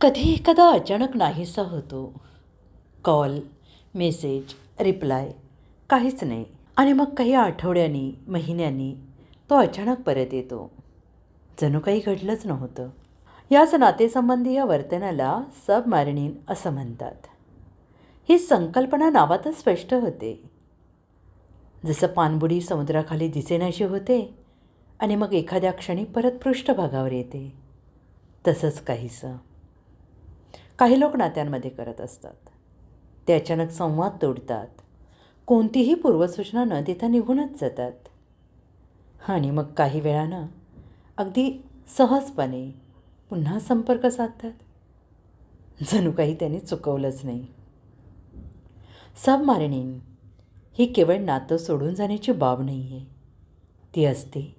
कधी एखादा अचानक नाहीसा होतो. कॉल मेसेज रिप्लाय काहीच नाही. आणि मग काही आठवड्यांनी महिन्यांनी तो अचानक परत येतो. जणू काही घडलंच नव्हतं. याच नातेसंबंधी या वर्तनाला सबमॅरिनिन असं म्हणतात. ही संकल्पना नावातच स्पष्ट होते. जसं पाणबुडी समुद्राखाली दिसेनाशी होते आणि मग एखाद्या क्षणी परत पृष्ठभागावर येते. तसंच काहीसं. काही लोक नात्यांमध्ये करत असतात. ते अचानक संवाद तोडतात. कोणतीही पूर्वसूचना न देता निघूनच जातात. आणि मग काही वेळानं अगदी सहजपणे पुन्हा संपर्क साधतात. जणू काही त्यांनी चुकवलंच नाही. सबमारिनिंग ही केवळ नातं सोडून जाण्याची बाब नाही आहे ती असते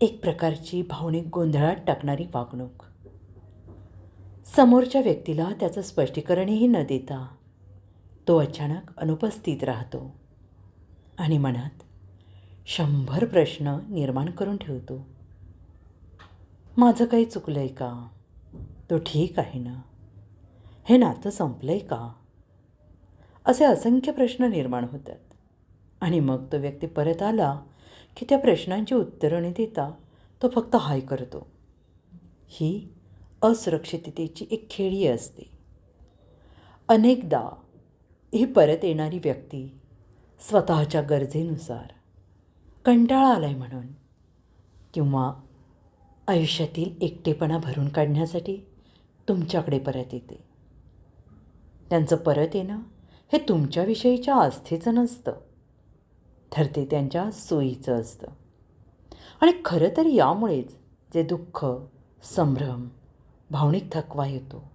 एक प्रकारची भावनिक गोंधळात टाकणारी वागणूक. समोरच्या व्यक्तीला त्याचं स्पष्टीकरणही न देता तो अचानक अनुपस्थित राहतो आणि मनात शंभर प्रश्न निर्माण करून ठेवतो. माझं काही चुकलं आहे का? तो ठीक आहे ना? हे नातं संपलं आहे का? असे असंख्य प्रश्न निर्माण होतात. आणि मग तो व्यक्ती परत आला की त्या प्रश्नांची उत्तरं न देता तो फक्त हाय करतो. ही असुरक्षिततेची एक खेळी असते. अनेकदा ही परत येणारी व्यक्ती स्वतःच्या गरजेनुसार कंटाळा आला आहे म्हणून किंवा आयुष्यातील एकटेपणा भरून काढण्यासाठी तुमच्याकडे परत येते. त्यांचं परत येणं हे तुमच्याविषयीच्या आस्थेचं नसतं. तर ते त्यांच्या सोयीचं असतं. आणि खरं तर यामुळेच जे दुःख संभ्रम भावनिक थकवा येतो.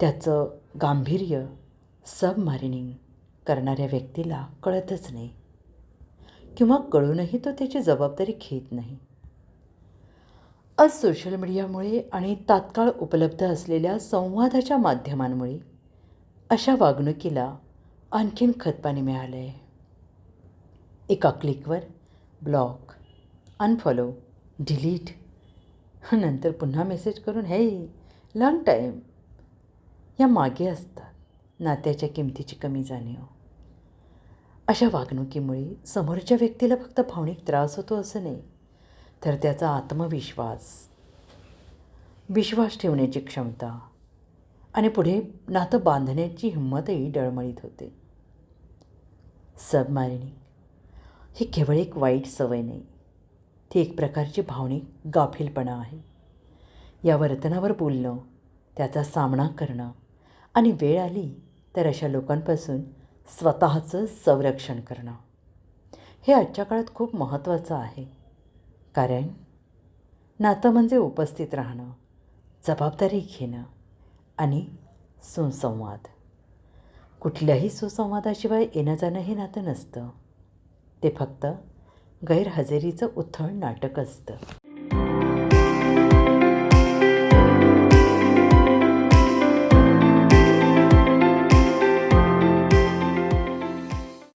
त्याचं गांभीर्य सबमारिनिंग करणाऱ्या व्यक्तीला कळतच नाही. किंवा कळूनही तो त्याची जबाबदारी घेत नाही. आज सोशल मीडियामुळे आणि तात्काळ उपलब्ध असलेल्या संवादाच्या माध्यमांमुळे अशा वागणुकीला आणखीन खतपाणी मिळालं आहे एका क्लिकवर ब्लॉक अनफॉलो डिलीट नंतर पुन्हा मेसेज करून हे लॉंग टाईम या मागे असतात नात्याच्या किमतीची कमी जाणीव हो. अशा वागणुकीमुळे समोरच्या व्यक्तीला फक्त भावनिक त्रास होतो असं नाही तर त्याचा आत्मविश्वास. विश्वास ठेवण्याची क्षमता आणि पुढे नातं बांधण्याची हिंमतही डळमळीत होते. सबमारिनिंग ही केवळ एक वाईट सवय नाही ती एक प्रकारची भावनिक गाफीलपणा आहे. या वर्तनावर बोलणं त्याचा सामना करणं आणि वेळ आली तर अशा लोकांपासून स्वतःचं संरक्षण करणं हे आजच्या काळात खूप महत्त्वाचं आहे. कारण नातं म्हणजे उपस्थित राहणं जबाबदारी घेणं आणि सुसंवाद. कुठल्याही सुसंवादाशिवाय येणं जाणं हे नातं नसतं. ते फक्त गैरहजेरीचं उथळ नाटक असतं.